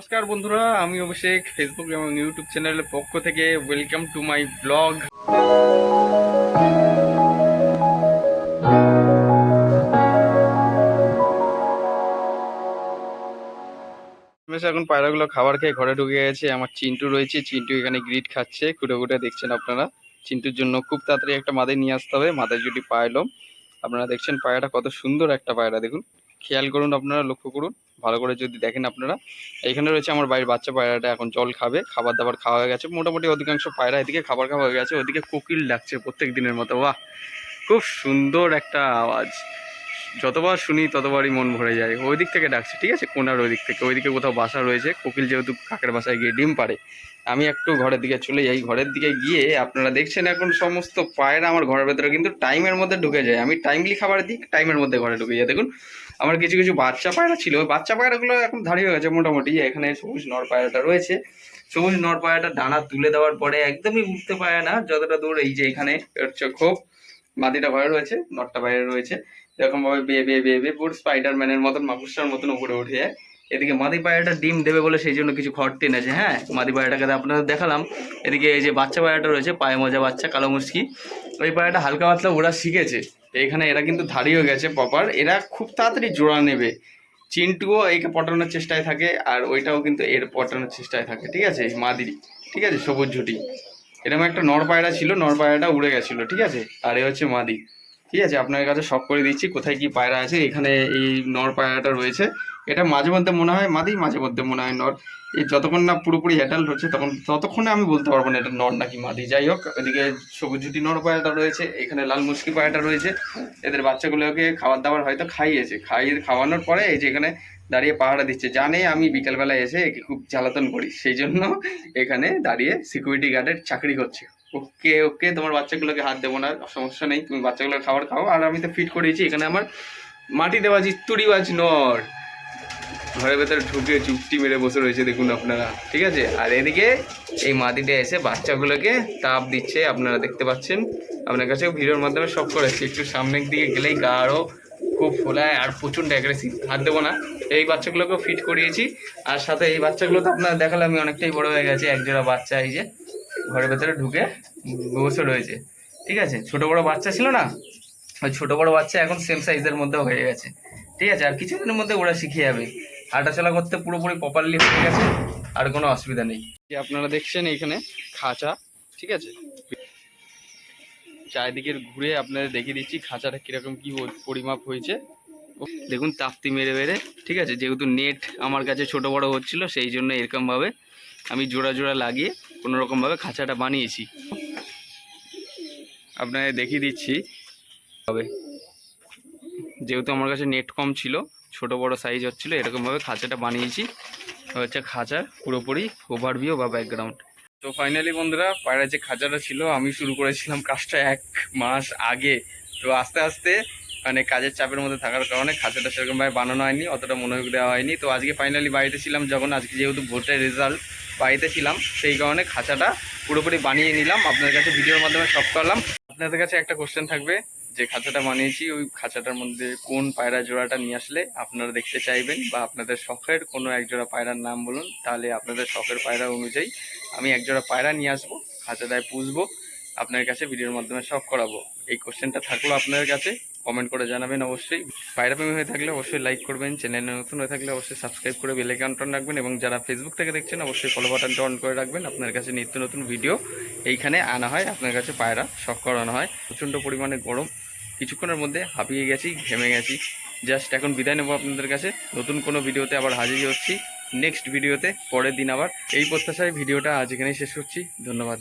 নমস্কার বন্ধুরা, আমি অভিষেক ফেসবুক এবং ইউটিউব চ্যানেলের পক্ষ থেকে ওয়েলকাম টু মাই ব্লগ এখন পায়রাগুলো খাবার খেয়ে ঘরে ঢুকে গেছে। আমার চিন্টু রয়েছে, চিন্টু এখানে গ্রিট খাচ্ছে খুঁটে খুঁটে দেখছেন আপনারা। চিন্টুর জন্য খুব তাড়াতাড়ি একটা মাদায় নিয়ে আসতে হবে মাদায় যদি পায়লো আপনারা দেখছেন পায়রাটা কত সুন্দর একটা পায়রা, দেখুন। খেয়াল করুন আপনারা, লক্ষ্য করুন। ভালো করে যদি দেখেন আপনারা। এখানে রয়েছে আমার বাড়ির বাচ্চা পায়রাটা এখন জল খাবে খাবার দাবার খাওয়া হয়ে গেছে। মোটামুটি অধিকাংশ পায়রা এদিকে খাবার খাওয়া হয়ে গেছে, ওদিকে কোকিল ডাকছে প্রত্যেক দিনের মতো। বাহ! খুব সুন্দর একটা আওয়াজ। যতবার শুনি ততবারই মন ভরে যায়। ওই দিক থেকে ডাকছে, ঠিক আছে, কোনার ওই দিক থেকে, ওইদিকে কোথাও বাসা রয়েছে। কোকিল যেহেতু কাকের বাসায় গিয়ে ডিম পারে আমি একটু ঘরের দিকে চলে যাই। ঘরের দিকে গিয়ে আপনারা দেখছেন এখন সমস্ত পায়রা আমার ঘরের ভেতরে কিন্তু টাইমের মধ্যে ঢুকে যায়। আমি টাইমলি খাবার দিই, টাইমের মধ্যে ঘরে ঢুকে যায়। দেখুন, আমার কিছু কিছু বাচ্চা পায়রা ছিল। বাচ্চা পায়রাগুলো এখন ধাড়ি হয়ে গেছে মোটামুটি। এখানে সবুজ নর পায়রাটা রয়েছে। সবুজ নর পায়রাটা ডানা তুলে দেওয়ার পরে একদমই উঠতে পারে না। যতটা দূর এই যে এখানে হচ্ছে মাটিটা বাইরে রয়েছে নটটা বাইরে রয়েছে। এরকম ভাবে বেয়ে বেয়ে বেয়ে বেয়ে পুরো স্পাইডার ম্যানের মতন মাকুসার মতন উপরে উঠে যায় এদিকে মাদি পায়রাটা ডিম দেবে বলে সেই জন্য কিছু খড় টেনেছে হ্যাঁ? মাদি পায়রাটাকে আপনাদের দেখালাম। এদিকে এই যে বাচ্চা পায়রাটা রয়েছে, পায়ে মজা বাচ্চা, কালো মুসকি। ওই পায়রাটা হালকা পাতলা ওরা শিখেছে। এখানে এরা কিন্তু ধাড়ি হয়ে গেছে প্রপার এরা খুব তাড়াতাড়ি জোড়া নেবে। চিন্টুও একে পটানোর চেষ্টায় থাকে, আর ওইটাও কিন্তু এর পটানোর চেষ্টায় থাকে, ঠিক আছে? মাদিরি, ঠিক আছে? সবুজ ঝুটি। এরকম একটা নর পায়রা ছিল, নর পায়রাটা উড়ে গেছিল, ঠিক আছে? আর এ হচ্ছে মাদি। ঠিক আছে, আপনার কাছে সব করে দিচ্ছি, কোথায় কি পায়রা আছে, এখানে এই নর পায়রাটা রয়েছে। এটা মাঝে মধ্যে মনে হয়, মাদি মাঝে মধ্যে মনে হয় নর। এই যতক্ষণ না পুরোপুরি অ্যাডাল্ট হচ্ছে, তখন ততক্ষণে আমি বলতে পারব না এটা নর নাকি মাদি। যাই হোক ওদিকে সবুজ ঝুটি নর পায়রাটা রয়েছে, এখানে লাল মুসকি পায়রাটা রয়েছে। এদের বাচ্চাগুলোকে খাবার দাবার হয়তো খাইয়েছে। খাইয়ে খাওয়ানোর পরে এই যে এখানে দাঁড়িয়ে পাহারা দিচ্ছে। জানে আমি বিকেলবেলায় এসে একে খুব জ্বালাতন করি, সেই জন্য এখানে দাঁড়িয়ে সিকিউরিটি গার্ডের চাকরি করছে। ওকে ওকে, তোমার বাচ্চাগুলোকে হাত দেবো না, সমস্যা নেই, তুমি বাচ্চাগুলোর খাবার খাও। আর আমি তো ফিট করেছি, এখানে আমার মাটি মাটিতে বাজি তুড়িবাজ নর। ঘরের ভেতরে ঢুকে চুপটি মেরে বসে রয়েছে, দেখুন আপনারা, ঠিক আছে? আর এদিকে এই মাটিতে এসে বাচ্চাগুলোকে তাপ দিচ্ছে, আপনারা দেখতে পাচ্ছেন। আপনার কাছে ভিডিওর মাধ্যমে সব করেছি একটু সামনের দিকে গেলেই গা খুব ফোলায় আর প্রচণ্ড অ্যাগ্রেসিভ হাত দেবো না, এই বাচ্চাগুলোকেও ফিট করিয়েছি। আর সাথে এই বাচ্চাগুলো তো আপনারা দেখালে আমি অনেকটাই বড় হয়ে গেছে, একজোড়া বাচ্চা, এই যে। ঘরের ভেতরে ঢুকে বসে রয়েছে ঠিক আছে? ছোট বড় বাচ্চা ছিল না? ওই ছোট বড় বাচ্চা এখন সেম সাইজের মধ্যে হয়ে গেছে। ঠিক আছে? আর কিছুদিনের মধ্যে ওরা শিখে যাবে। হাঁটাচলা করতে পুরোপুরি প্রপারলি হয়ে গেছে, আর কোনো অসুবিধা নেই। আপনারা দেখছেন এখানে খাঁচা, ঠিক আছে? চারিদিকে ঘুরে আপনাদের দেখিয়ে দিচ্ছি খাঁচাটা কীরকম কি পরিমাপ হয়েছে। দেখুন, তাপ্তি মেরে মেরে, ঠিক আছে? যেহেতু নেট আমার কাছে ছোট বড় হচ্ছিল, সেই জন্য এরকমভাবে আমি জোড়া জোড়া লাগিয়ে কোনো রকমভাবে খাঁচাটা বানিয়েছি। আপনাকে দেখিয়ে দিচ্ছি। হবে যেহেতু আমার কাছে নেট কম ছিল, ছোট বড় সাইজ হচ্ছিল, এরকমভাবে খাঁচাটা বানিয়েছি। হচ্ছে খাঁচার পুরোপুরি ওভারভিউ বা ব্যাকগ্রাউন্ড তো ফাইনালি বন্ধুরা পায়রা যে খাঁচাটা ছিল, আমি শুরু করেছিলাম কাজটা এক মাস আগে। তো আস্তে আস্তে মানে কাজের চাপের মধ্যে থাকার কারণে খাঁচাটা সেরকমভাবে বানানো হয়নি, অতটা মনোযোগ দেওয়া হয়নি। তো আজকে ফাইনালি বাড়িতে ছিলাম যখন, আজকে যেহেতু ভোটের রেজাল্ট বাড়িতে ছিলাম, সেই কারণে খাঁচাটা পুরোপুরি বানিয়ে নিলাম। আপনাদের কাছে ভিডিওর মাধ্যমে সব করলাম। আপনাদের কাছে একটা কোশ্চেন থাকবে, যে খাঁচাটা বানিয়েছি, ওই খাঁচাটার মধ্যে কোন পায়রা জোড়াটা নিয়ে আসলে আপনারা দেখতে চাইবেন বা আপনাদের শখের কোনো এক জোড়া পায়রার নাম বলুন, তাহলে আপনাদের শখের পায়রা অনুযায়ী আমি এক জোড়া পায়রা নিয়ে আসব, খাঁচাটায় পুষবো আপনার কাছে ভিডিওর মাধ্যমে সব করাবো। এই কোশ্চেনটা থাকল আপনাদের কাছে। কমেন্ট করে জানাবেন অবশ্যই। পায়রা প্রেমী হয়ে থাকলে অবশ্যই লাইক করবেন চ্যানেলে নতুন হয়ে থাকলে অবশ্যই সাবস্ক্রাইব করে বেল আইকনটা রাখবেন এবং যারা ফেসবুক থেকে দেখছেন অবশ্যই ফলো বাটনটা অন করে রাখবেন। আপনার কাছে নিত্য নতুন ভিডিও এইখানে আনা হয়, আপনার কাছে পায়রা শখ করানো হয়। প্রচণ্ড পরিমাণে গরম। কিছুক্ষণের মধ্যে হাঁপিয়ে গেছি, ঘেমে গেছি। জাস্ট এখন বিদায় নেব আপনাদের কাছে। নতুন কোনো ভিডিওতে আবার হাজির হচ্ছি। নেক্সট ভিডিওতে পরের দিন আবার। এই প্রত্যাশায় ভিডিওটা আজ এখানেই শেষ করছি। ধন্যবাদ।